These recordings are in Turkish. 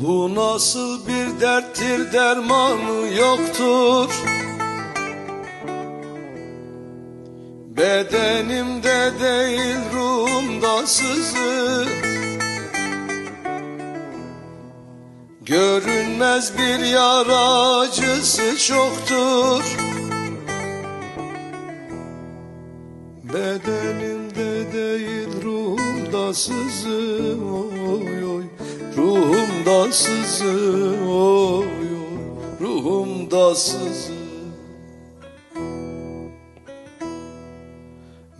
Bu nasıl bir derttir dermanı yoktur? Bedenimde değil ruhumda sızı Görünmez bir yara acısı çoktur. Bedenimde değil ruhumda sızı oy oy. Ruhumda sızı oy oy. Ruhumda sızı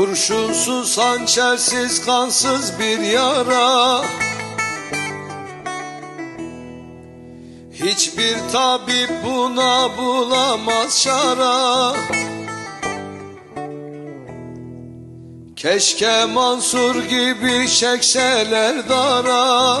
Kurşunsuz, hançersiz, kansız bir yara. Hiçbir tabip buna bulamaz şara. Keşke Mansur gibi çekseler dara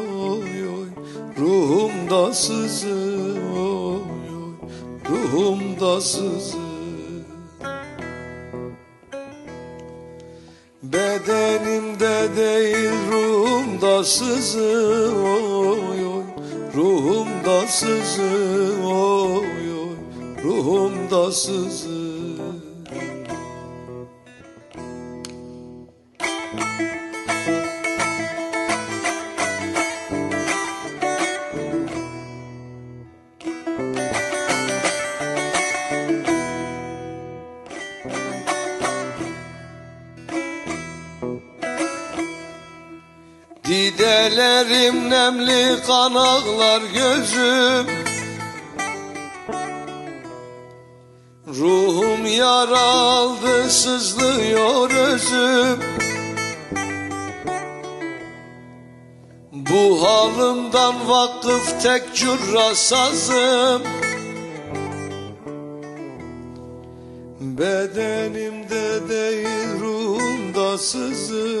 oy Ruhumda sızı oy oy. Ruhumda sızı. Bedenimde değil ruhumda sızı oy oy. Ruhumda sızı oy oy. Ruhumda sızı Didelerim nemli kan ağlar gözüm. Ruhum yaraldı sızlıyor özüm. Bu halımdan vakıf tek curra sazım. Bedenimde değil ruhumda sızı oy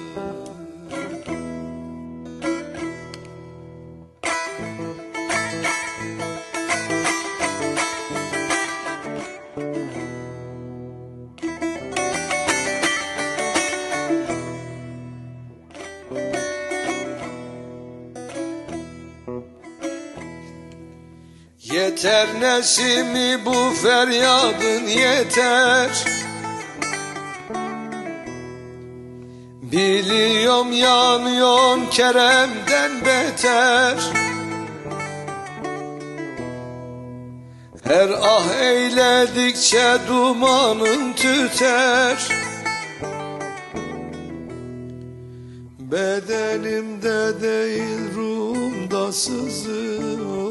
Yeter nesimi bu feryadın yeter. Biliyorum yanıyorsun Kerem'den beter. Her ah eyledikçe dumanın tüter. Bedenimde değil ruhumda sızı oy oy